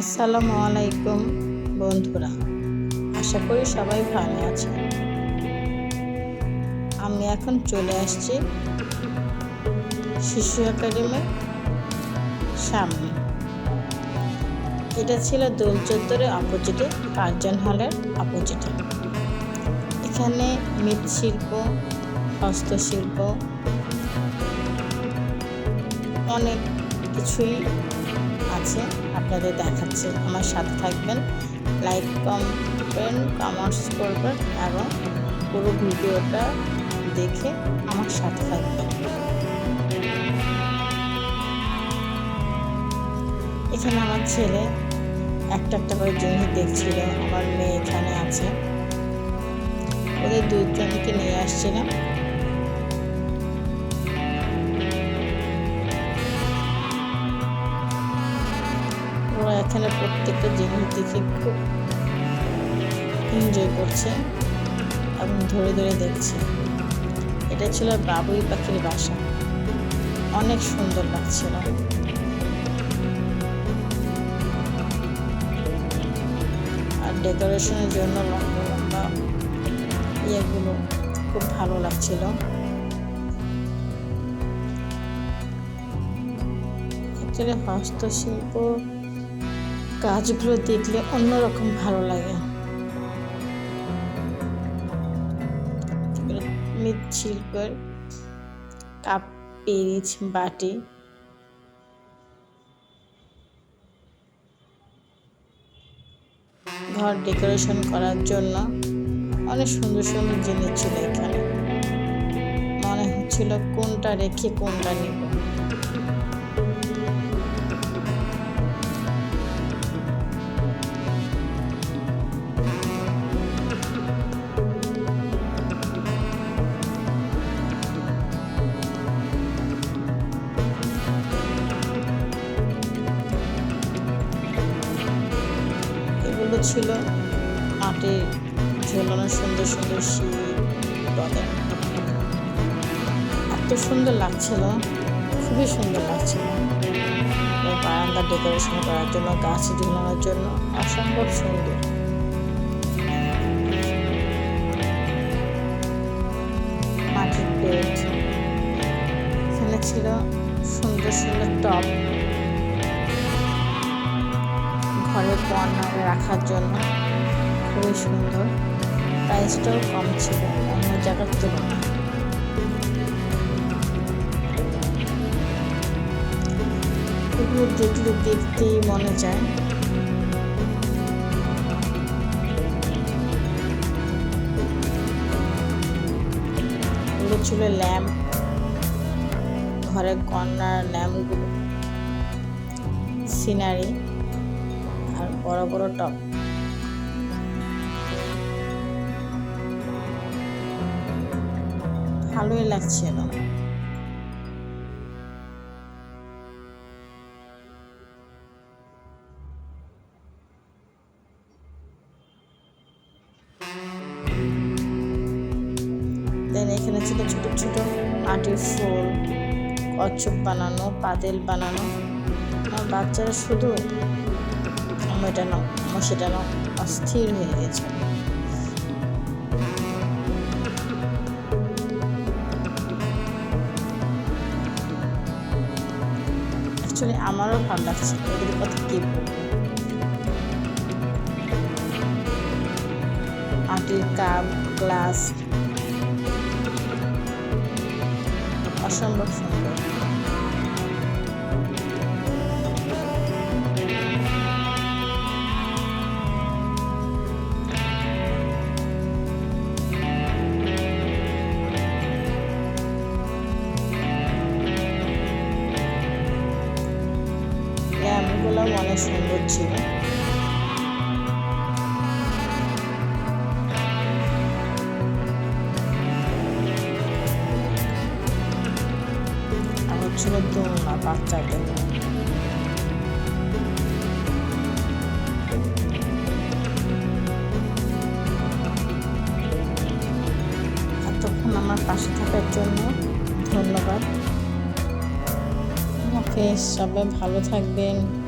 আসসালামু আলাইকুম বন্ধুরা, আশা করি সবাই ভালো আছেন। আমি এখন চলে আসছি শিশু একাডেমির সামনে। এটা ছিল দোল চত্বরের অপোজিটে কার্জন হলের অপোজিটে এখানে মৃৎশিল্প হস্তশিল্প, অনেক কিছুই আছে, আপনাদের দেখাচ্ছে, আমার সাথে থাকবেন, লাইক কমেন্ট কমার্স করবেন এবং পুরো ভিডিওটা দেখে আমার সাথে থাকবেন। এখানে আমার ছেলে একটা একটা করে জিনিস দেখছিল, আমার মেয়ে এখানে আছে। ওদের দুইজনকে নিয়ে আসছিলাম। এখানে প্রত্যেকটা জিনিস দেখে খুব এনজয় করছে এবং ধরে ধরে দেখছে। এটা ছিল বাবুই পাখির বাসা। অনেক সুন্দর লাগছিল। আর ডেকোরেশনের জন্য লম্বা লম্বা ইয়েগুলো খুব ভালো লাগছিল। অ্যাকচুয়ালি হস্তশিল্প কাজগুলো দেখলে অন্যরকম ভালো লাগে। মৃৎশিল্পের কাপ, পেরিচ, বাটি। ঘর ডেকোরেশন করার জন্য অনেক সুন্দর সুন্দর জিনিস ছিল এখানে। মনে হচ্ছিল কোনটা রেখে কোনটা নিব। ছিল। মাটির ঝোলানো সুন্দর সুন্দর শীত এত সুন্দর লাগছিল, খুবই সুন্দর লাগছিল। বারান্দা ডেকোরেশন করার জন্য, গাছ ঝুলানোর জন্য অসম্ভব সুন্দর। মাটির পেট এখানে ছিল সুন্দর সুন্দর টপ ঘরের কর্নারে রাখার জন্য খুবই সুন্দর। প্রাইসটাও কম ছিল, অন্য জায়গার তুলনায়। এগুলো দেখলে দেখতেই মনে যায়। এগুলো ছিল ল্যাম্প, ঘরের কর্নার ল্যাম্পগুলো, সিনারি। বড় বড় টপ ভালোই লাগছিল দেন এখানে ছিল ছোট ছোট মাটির ফুল, কচ্ছপ বানানো, পাদেল বানানো। আমার বাচ্চারা শুধু এটা নাও সেটা নাও, অস্থির হয়ে গেছে। অ্যাকচুয়ালি আমারও ভালো লাগছে এদের কথা কি বলব? মাটির কাপ, গ্লাস। অসম্ভব সুন্দর। অনেক সুন্দর ছিল। এতক্ষণ আমার পাশে থাকার জন্য ধন্যবাদ। ওকে সবাই ভালো থাকবেন।